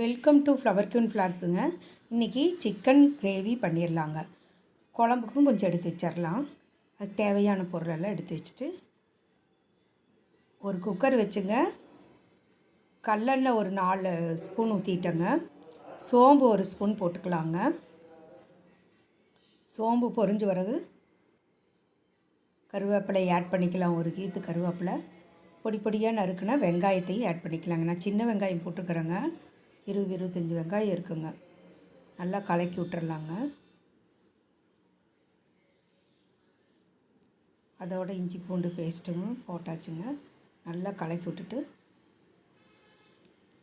Welcome to flower queen ஃப்ளாக்ஸுங்க இன்றைக்கி chicken gravy பண்ணிடலாங்க குழம்புக்கும் கொஞ்சம் எடுத்து வச்சிடலாம் அது தேவையான பொருளெல்லாம் எடுத்து வச்சுட்டு ஒரு குக்கர் வச்சுங்க. கல்லெண்ணெய் ஒரு நாலு ஸ்பூன் ஊற்றிட்டேங்க சோம்பு ஒரு ஸ்பூன் போட்டுக்கலாங்க. சோம்பு பொறிஞ்ச பிறகு கருவேப்பிலை ஆட் பண்ணிக்கலாம். ஒரு கீத்து கருவேப்பிலை. பொடி பொடியாக நறுக்குனா வெங்காயத்தையும் ஆட் பண்ணிக்கலாங்க. நான் சின்ன வெங்காயம் போட்டுக்கிறேங்க. இருபது இருபத்தஞ்சி வெங்காயம் இருக்குங்க. நல்லா கலக்கி விட்டுறலாங்க. அதோட இஞ்சி பூண்டு பேஸ்ட்டும் போட்டாச்சுங்க. நல்லா கலக்கி விட்டுட்டு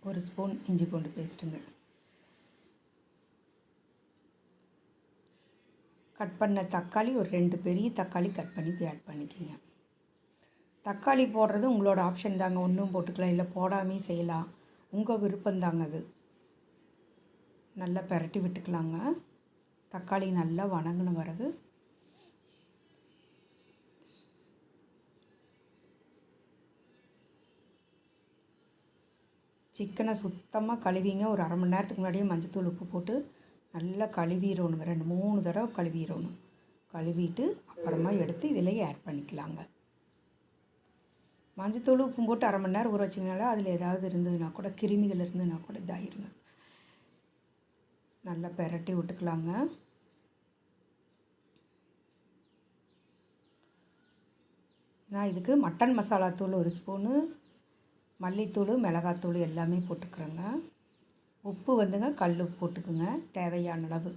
ஒரு ஸ்பூன் இஞ்சி பூண்டு பேஸ்ட்டுங்க. கட் பண்ண தக்காளி ஒரு ரெண்டு பெரிய தக்காளி கட் பண்ணி ஆட் பண்ணிக்கோங்க. தக்காளி போடுறது உங்களோட ஆப்ஷன் தாங்க. ஒன்றும் போட்டுக்கலாம். இல்லை போடாமே செய்யலாம். உங்கள் விருப்பந்தாங்க அது. நல்லா பெரட்டி விட்டுக்கலாங்க. தக்காளி நல்லா வணங்கின பிறகு சிக்கனை சுத்தமாக கழுவிங்க. ஒரு அரை மணி நேரத்துக்கு முன்னாடியே மஞ்சத்தூள் உப்பு போட்டு நல்லா கழுவிடணுங்க ரெண்டு மூணு தடவை கழுவிடணும் கழுவிட்டு அப்புறமா எடுத்து இதிலேயே ஆட் பண்ணிக்கலாங்க. மஞ்சத்தூள் உப்பும் போட்டு அரை மணி நேரம் ஊற வச்சிங்கனால அதில் ஏதாவது இருந்ததுன்னா கூட கிருமிகள் இருந்ததுன்னா கூட இதாகிருங்க நல்லா பெரட்டி விட்டுக்கலாங்க. நான் இதுக்கு மட்டன் மசாலா தூள் ஒரு ஸ்பூனு மல்லித்தூள் மிளகாத்தூள் எல்லாமே போட்டுக்கிறேங்க. உப்பு வந்துங்க கல் உப்பு போட்டுக்குங்க தேவையான அளவு.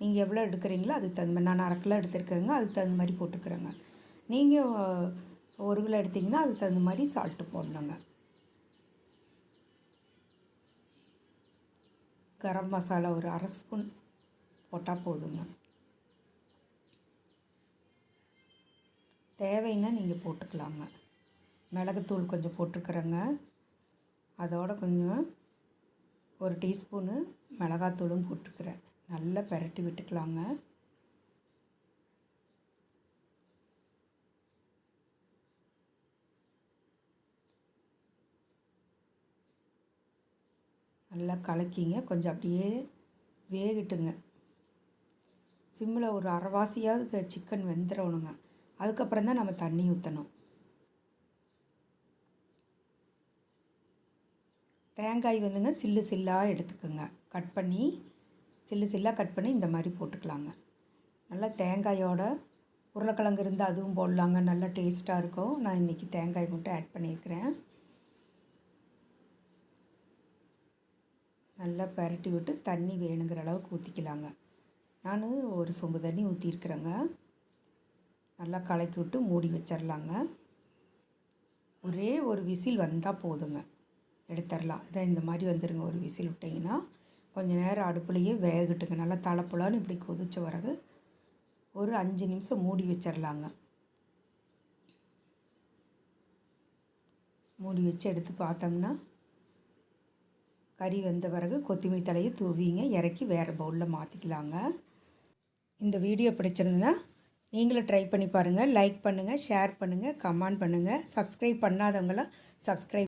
நீங்கள் எவ்வளோ எடுக்கிறீங்களோ அதுக்கு தகுந்த மாதிரி நான் அரை கிலோ எடுத்துருக்கிறேங்க அதுக்கு தகுந்த மாதிரி போட்டுக்கிறேங்க. நீங்கள் ஒரு கிலோ எடுத்திங்கன்னா அதுக்கு தகுந்த மாதிரி சால்ட்டு போடணுங்க. கரம் மசாலா ஒரு அரை ஸ்பூன் போட்டால் போதுங்க. தேவைன்னா நீங்கள் போட்டுக்கலாங்க. மிளகுத்தூள் கொஞ்சம் போட்டுருக்குறேங்க அதோட கொஞ்சம் ஒரு டீஸ்பூனு மிளகாத்தூளும் போட்டுருக்குறேன் நல்லா பெரட்டி விட்டுக்கலாங்க. நல்லா கலக்கிங்க. கொஞ்சம் அப்படியே வேகட்டுங்க. சிம்மில் ஒரு அரைவாசியாவது சிக்கன் வெந்துடணுங்க அதுக்கப்புறம் தான் நம்ம தண்ணி ஊற்றணும் தேங்காய் வந்துங்க சில்லு சில்லாக எடுத்துக்கோங்க. கட் பண்ணி சில்லு சில்லாக கட் பண்ணி இந்த மாதிரி போட்டுக்கலாங்க. நல்லா தேங்காயோட உருளைக்கிழங்கு இருந்தால் அதுவும் போடலாங்க. நல்லா டேஸ்ட்டாக இருக்கும். நான் இன்றைக்கி தேங்காய் மட்டும் ஆட் பண்ணியிருக்கிறேன். நல்லா பரட்டி விட்டு தண்ணி வேணுங்கிற அளவுக்கு ஊற்றிக்கலாங்க நான் ஒரு சொம்பு தண்ணி ஊற்றிருக்கிறேங்க நல்லா கலக்கி விட்டு மூடி வச்சிடலாங்க ஒரே ஒரு விசில் வந்தால் போதுங்க. எடுத்துடலாம் இதான் இந்த மாதிரி வந்துடுங்க ஒரு விசில் விட்டிங்கன்னா கொஞ்சம் நேரம் அடுப்புலையே வேகட்டுங்க. நல்லா தலைப்புலான்னு இப்படி கொதிச்ச பிறகு ஒரு அஞ்சு நிமிஷம் மூடி வச்சிடலாங்க மூடி வச்சு எடுத்து பார்த்தோம்னா கறி வெந்த பிறகு கொத்தமல்லி தலையை தூவிங்க. இறக்கி வேறு பவுலில் மாற்றிக்கலாங்க இந்த வீடியோ பிடிச்சிருந்ததுன்னா நீங்களும் ட்ரை பண்ணி பாருங்கள் லைக் பண்ணுங்கள் ஷேர் பண்ணுங்கள் கமெண்ட் பண்ணுங்கள் சப்ஸ்கிரைப் பண்ணாதவங்களாம் சப்ஸ்கிரைப்